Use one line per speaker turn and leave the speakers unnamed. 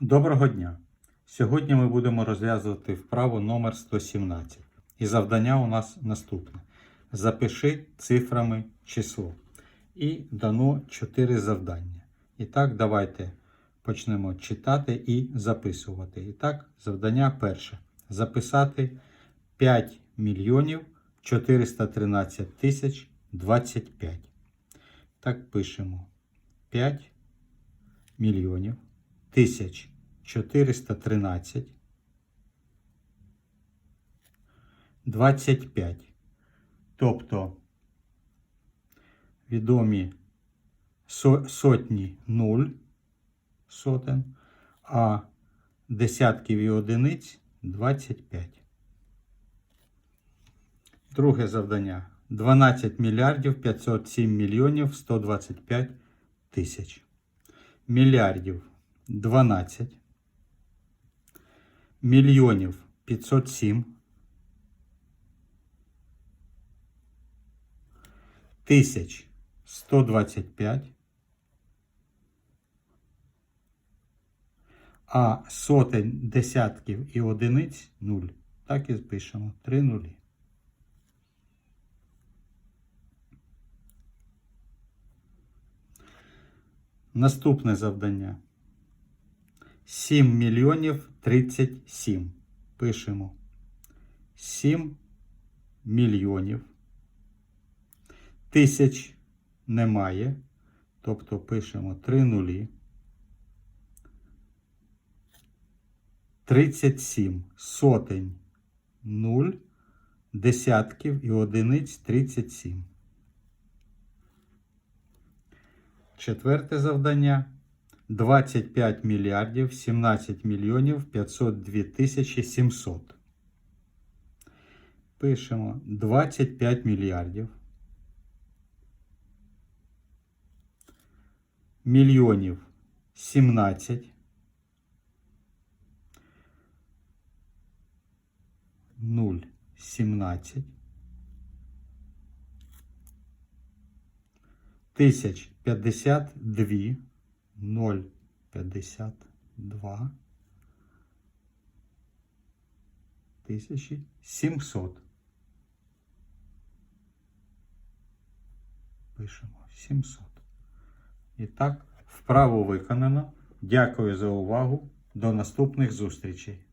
Доброго дня! Сьогодні ми будемо розв'язувати вправу номер 117. І завдання у нас наступне. Запиши цифрами число. І дано 4 завдання. І так, давайте почнемо читати і записувати. І так, завдання перше. Записати 5 мільйонів 413 тисяч 25. Так пишемо 5 мільйонів тисяч 413 25. Тобто відомі сотні 0 сотен, а десятків і одиниць 25. Друге завдання. 12 мільярдів 507 мільйонів 125 тисяч. Мільярдів 12. Мільйонів 507. Тисяч 125. А сотень десятків і одиниць 0. Так і пишемо. 3 нулі. Наступне завдання. 7 мільйонів 37. Пишемо. 7 мільйонів. Тисяч немає. Тобто пишемо 3 нулі. 37 сотень 0, десятків і одиниць 37. Четверте завдання. 25 мільярдів 17 мільйонів 502 тисячі 700. Пишемо 25 мільярдів. Мільйонів 17. Нуль 17. Тисяч 52. 0,52 тисячі 700. Пишемо 700. І так, вправо виконано. Дякую за увагу. До наступних зустрічей.